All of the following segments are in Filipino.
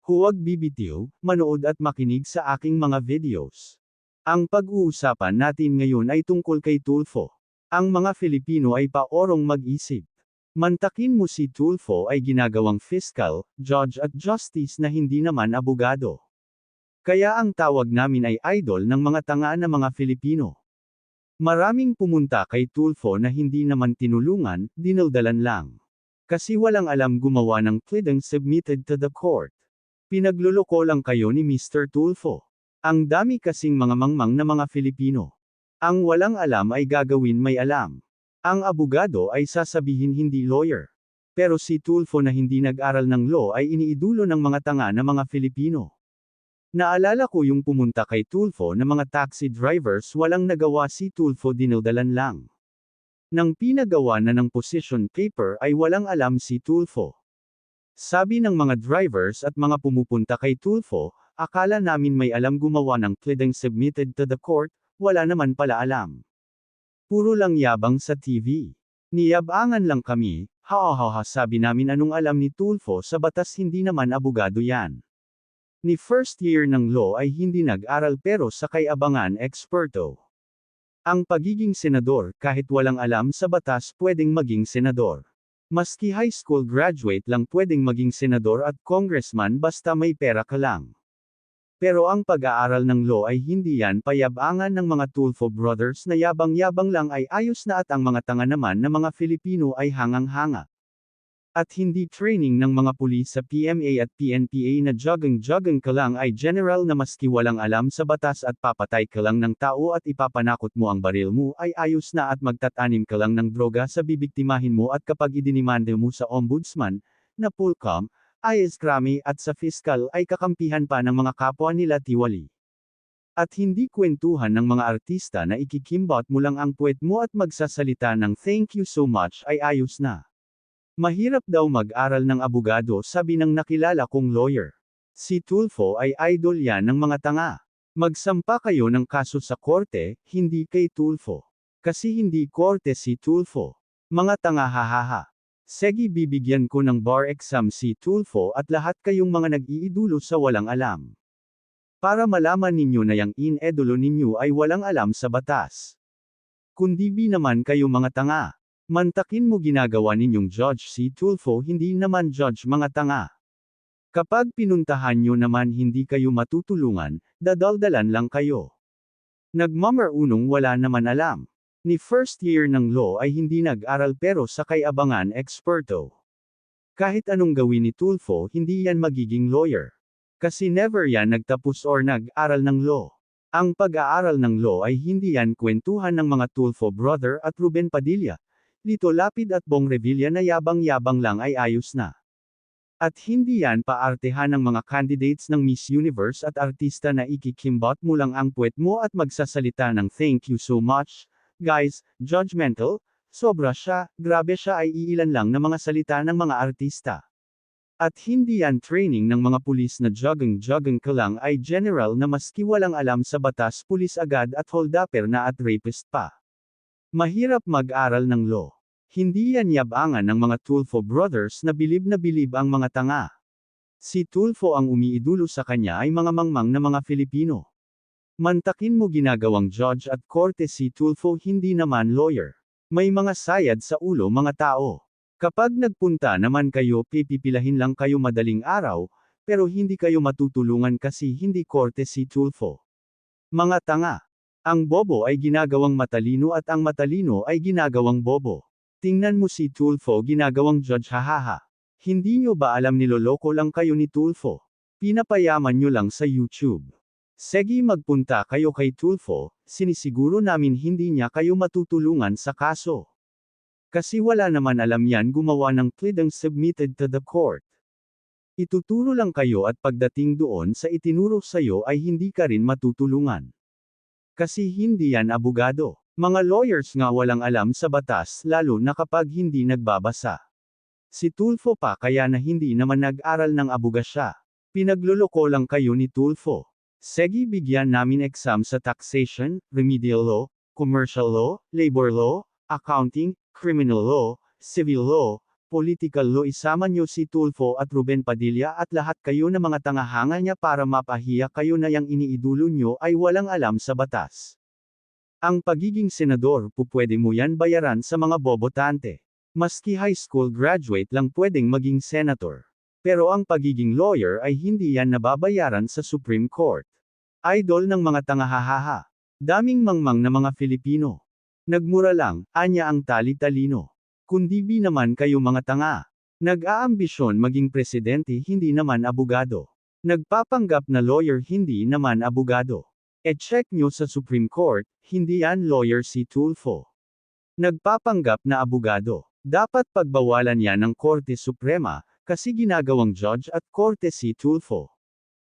Huwag bibitiw, manood at makinig sa aking mga videos. Ang pag-uusapan natin ngayon ay tungkol kay Tulfo. Ang mga Filipino ay paorong mag-isip. Mantakin mo si Tulfo ay ginagawang fiscal, judge at justice na hindi naman abogado. Kaya ang tawag namin ay idol ng mga tanga na mga Filipino. Maraming pumunta kay Tulfo na hindi naman tinulungan, dinaldalan lang. Kasi walang alam gumawa ng pleading submitted to the court. Pinagluloko lang kayo ni Mr. Tulfo. Ang dami kasing mga mangmang na mga Filipino. Ang walang alam ay gagawin may alam. Ang abogado ay sasabihin hindi lawyer. Pero si Tulfo na hindi nag-aral ng law ay iniidulo ng mga tanga na mga Filipino. Naalala ko yung pumunta kay Tulfo na mga taxi drivers walang nagawa si Tulfo dinaldalan lang. Nang pinagawa na ng position paper ay walang alam si Tulfo. Sabi ng mga drivers at mga pumupunta kay Tulfo, akala namin may alam gumawa ng pleading submitted to the court, wala naman pala alam. Puro lang yabang sa TV. Niyabangan lang kami, ha sabi namin anong alam ni Tulfo sa batas hindi naman abogado yan. Ni first year ng law ay hindi nag-aral pero sa kay abangan eksperto. Ang pagiging senador, kahit walang alam sa batas pwedeng maging senador. Maski high school graduate lang pwedeng maging senador at congressman basta may pera ka lang. Pero ang pag-aaral ng law ay hindi yan payabangan ng mga Tulfo brothers na yabang-yabang lang ay ayos na at ang mga tanga naman na mga Filipino ay hangang-hanga. At hindi training ng mga pulis sa PMA at PNPA na jogging-jogging ka lang ay general na maski walang alam sa batas at papatay ka lang ng tao at ipapanakot mo ang baril mo ay ayos na at magtatanim ka lang ng droga sa bibiktimahin mo at kapag idinimande mo sa ombudsman, na Pulcom, IS Krami at sa fiscal ay kakampihan pa ng mga kapwa nila tiwali. At hindi kwentuhan ng mga artista na ikikimbot mo lang ang puwet mo at magsasalita ng thank you so much ay ayos na. Mahirap daw mag-aral ng abogado sabi ng nakilala kong lawyer. Si Tulfo ay idol yan ng mga tanga. Magsampa kayo ng kaso sa korte, hindi kay Tulfo. Kasi hindi korte si Tulfo. Mga tanga hahaha. Segi bibigyan ko ng bar exam si Tulfo at lahat kayong mga nag-iidulo sa walang alam. Para malaman ninyo na yung in-edulo ninyo ay walang alam sa batas. Kundi bi naman kayo mga tanga. Mantakin mo ginagawa ninyong Judge si Tulfo hindi naman judge mga tanga. Kapag pinuntahan nyo naman hindi kayo matutulungan, dadaldalan lang kayo. Nagmamarunong wala naman alam. Ni first year ng law ay hindi nag-aral pero sa kay abangan eksperto. Kahit anong gawin ni Tulfo hindi yan magiging lawyer. Kasi never yan nagtapos or nag-aral ng law. Ang pag-aaral ng law ay hindi yan kwentuhan ng mga Tulfo brother at Ruben Padilla, Lito Lapid at Bong Revilla na yabang-yabang lang ay ayos na. At hindi yan paartehan ng mga candidates ng Miss Universe at artista na ikikimbot mo lang ang puwet mo at magsasalita ng thank you so much, guys, judgmental, sobra siya, grabe siya ay iilan lang na mga salita ng mga artista. At hindi yan training ng mga pulis na jogging-jogging ka lang ay general na maski walang alam sa batas pulis agad at holdupper na at rapist pa. Mahirap mag-aral ng law. Hindi yan yabangan ng mga Tulfo brothers na bilib na bilib ang mga tanga. Si Tulfo ang umiidulo sa kanya ay mga mangmang na mga Filipino. Mantakin mo ginagawang judge at korte si Tulfo hindi naman lawyer. May mga sayad sa ulo mga tao. Kapag nagpunta naman kayo pipipilahin lang kayo madaling araw, pero hindi kayo matutulungan kasi hindi korte si Tulfo. Mga tanga. Ang bobo ay ginagawang matalino at ang matalino ay ginagawang bobo. Tingnan mo si Tulfo ginagawang judge hahaha. Hindi nyo ba alam niloloko lang kayo ni Tulfo? Pinapayaman nyo lang sa YouTube. Segi magpunta kayo kay Tulfo, sinisiguro namin hindi niya kayo matutulungan sa kaso. Kasi wala naman alam yan gumawa ng pleading submitted to the court. Ituturo lang kayo at pagdating doon sa itinuro sa'yo ay hindi ka rin matutulungan. Kasi hindi yan abogado. Mga lawyers nga walang alam sa batas lalo na kapag hindi nagbabasa. Si Tulfo pa kaya na hindi naman nag-aral ng abogasya. Pinagluloko lang kayo ni Tulfo. Segi bigyan namin exam sa taxation, remedial law, commercial law, labor law, accounting, criminal law, civil law, political law isama nyo si Tulfo at Ruben Padilla at lahat kayo na mga tangahanga niya para mapahiya kayo na yang iniidulo nyo ay walang alam sa batas. Ang pagiging senador pupwede mo yan bayaran sa mga bobotante. Maski high school graduate lang pwedeng maging senator. Pero ang pagiging lawyer ay hindi yan nababayaran sa Supreme Court. Idol ng mga tangahahaha. Daming mangmang na mga Filipino. Nagmura lang, anya ang tali-talino. Kundi bi naman kayo mga tanga. Nag-aambisyon maging presidente hindi naman abogado. Nagpapanggap na lawyer hindi naman abogado. E check nyo sa Supreme Court, hindi yan lawyer si Tulfo. Nagpapanggap na abogado. Dapat pagbawalan yan ng Korte Suprema, kasi ginagawang judge at korte si Tulfo.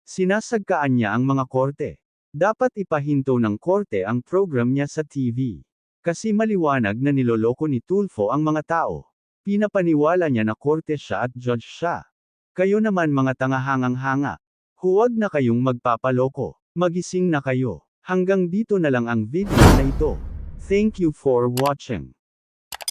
Sinasagkaan niya ang mga korte. Dapat ipahinto ng korte ang program niya sa TV. Kasi maliwanag na niloloko ni Tulfo ang mga tao. Pinapaniwala niya na korte siya at judge siya. Kayo naman mga tangahangang-hanga. Huwag na kayong magpapaloko. Magising na kayo. Hanggang dito na lang ang video na ito. Thank you for watching.